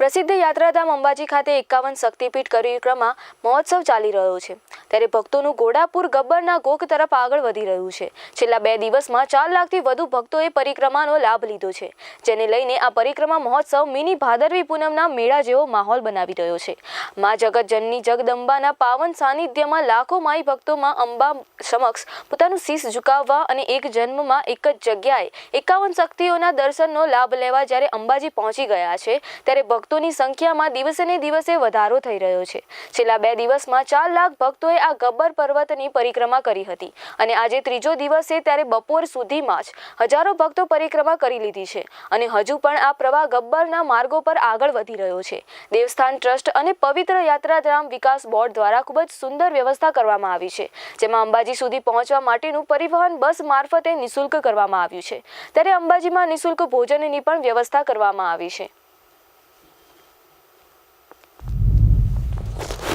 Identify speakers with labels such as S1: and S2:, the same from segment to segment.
S1: પ્રસિદ્ધ યાત્રાધામ અંબાજી ખાતે એકાવન શક્તિપીઠ પરિક્રમા મહોત્સવ ચાલી રહ્યો છે. ત્યારે ભક્તોનું ઘોડાપુર ગબ્બરના ગોખ તરફ આગળ વધી રહ્યું છે. છેલ્લા બે દિવસમાં ચાર લાખથી વધુ ભક્તોએ પરિક્રમાનો લાભ લીધો છે. જેને લઈને આ પરિક્રમા મહોત્સવ મિની ભાદરવી પૂનમના મેળા જેવો માહોલ બનાવી રહ્યો છે. મા જગતજનની જગદંબાના પાવન સાનિધ્યમાં લાખો માઈ ભક્તોમાં અંબા સમક્ષ પોતાનું શીશ ઝુકાવવા અને એક જન્મમાં એક જ જગ્યાએ એકાવન શક્તિઓના દર્શનનો લાભ લેવા જ્યારે અંબાજી પહોંચી ગયા છે, ત્યારે ભક્તોની સંખ્યામાં દિવસે ને દિવસે વધારો થઈ રહ્યો છે. છેલ્લા બે દિવસમાં ચાર લાખ ભક્તોએ આ ગબ્બર પર્વતની પરિક્રમા કરી હતી અને આજે ત્રીજો દિવસ ત્યારે બપોર સુધીમાં જ હજારો ભક્તો પરિક્રમા કરી લીધી છે અને હજુ પણ આ પ્રવાહ ગબ્બરના માર્ગો પર આગળ વધી રહ્યો છે. દેવસ્થાન ટ્રસ્ટ અને પવિત્ર યાત્રાધામ વિકાસ બોર્ડ દ્વારા ખૂબ જ સુંદર વ્યવસ્થા કરવામાં આવી છે જેમાં અંબાજી સુધી પહોંચવા માટેનું પરિવહન બસ મારફતે નિઃશુલ્ક કરવામાં આવ્યું છે ત્યારે અંબાજીમાં નિઃશુલ્ક ભોજનની પણ વ્યવસ્થા કરવામાં આવી છે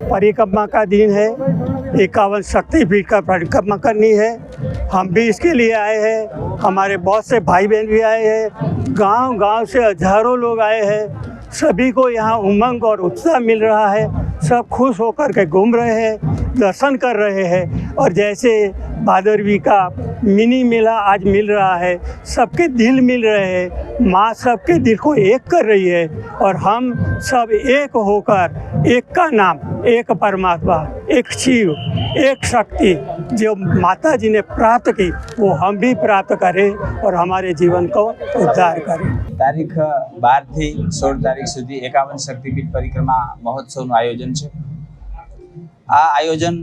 S2: परिक्रमा का दिन है इक्यावन शक्तिपीठ का परिक्रमा करनी है हम भी इसके लिए आए हैं हमारे बहुत से भाई बहन भी आए हैं गांव गांव से हजारों लोग आए हैं सभी को यहाँ उमंग और उत्साह मिल रहा है सब खुश होकर के घूम रहे हैं दर्शन कर रहे हैं और जैसे भादरवी का मिनी मेला आज मिल रहा है सबके दिल मिल रहे हैं माँ सबके दिल को एक कर रही है और हम सब एक होकर एक का नाम एक परमात्मा एक शिव एक शक्ति जो माता जी ने प्राप्त की वो हम भी प्राप्त करें और हमारे जीवन को उद्धार करें
S3: તારીખ બારથી સોળ તારીખ સુધી એકાવન શક્તિપીઠ પરિક્રમા મહોત્સવનું આયોજન છે આ આયોજન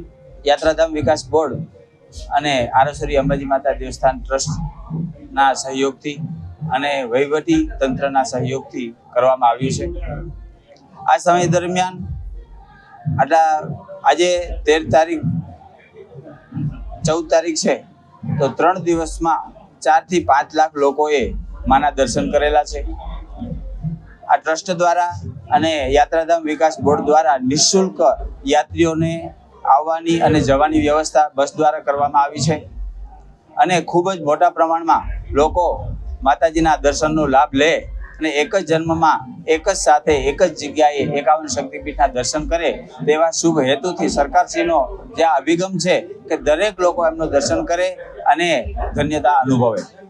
S3: યાત્રાધામ વિકાસ બોર્ડ અને આરસરી અંબાજી માતા દેવસ્થાન ટ્રસ્ટના સહયોગથી અને વહીવટી તંત્રના સહયોગથી કરવામાં આવ્યું છે. આ સમય દરમિયાન આટલા આજે તેર તારીખ, ચૌદ તારીખ છે, તો ત્રણ દિવસમાં ચારથી પાંચ લાખ લોકોએ માના દર્શન કરેલા છે. આ ટ્રસ્ટ દ્વારા અને યાત્રાધામ વિકાસ બોર્ડ દ્વારા નિઃશુલ્ક યાત્રીઓને આવવાની અને જવાની વ્યવસ્થા બસ દ્વારા કરવામાં આવી છે. અને ખૂબ જ મોટા પ્રમાણમાં લોકો માતાજીના દર્શનનો લાભ લે અને એક જ જન્મમાં એક જ સાથે એક જ જગ્યાએ એકાવન શક્તિપીઠના દર્શન કરે તેવા શુભ હેતુથી સરકારશ્રીનો જે અભિગમ છે કે દરેક લોકો એમનું દર્શન કરે અને ધન્યતા અનુભવે.